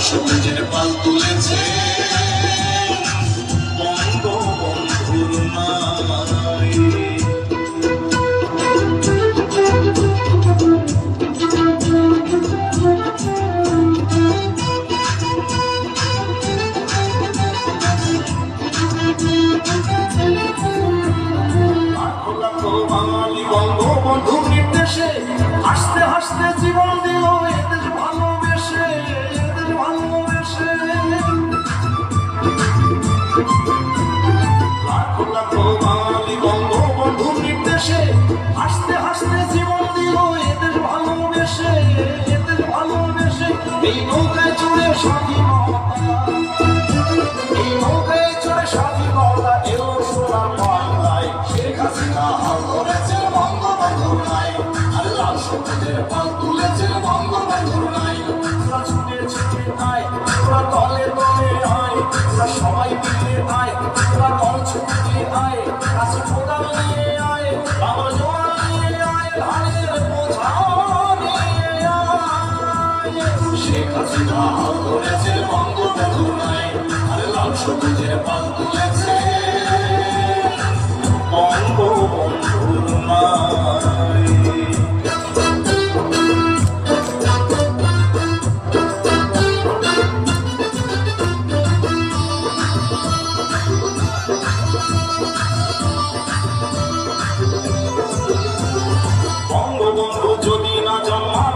সবুজের পাল তুলেছে। বাঙালি বঙ্গবন্ধুর নির্দেশে হাসতে হাসতে জীবন এই নৌকায় চড়ে স্বাধীনতা এই নৌকায় চড়ে স্বাধীনতা এলো সোনার বাংলায় শেখ হাসিনা হাল ধরেছে বঙ্গবন্ধুর নাই আর লাল সবুজের পাল তুলেছে বঙ্গবন্ধুর নাই তোরা ছুটে আয় তোরা দলে দলে সবাই সবুজের পাল তুলেছে যদি না জন্মাতো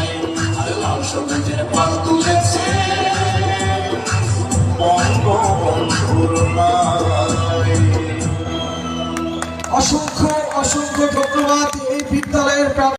বঙ্গবন্ধুর আর লাল সবুজের পাল তুলেছে বঙ্গবন্ধুর অসংখ্য অসংখ্য ধন্যবাদ এই বিদ্যালয়ের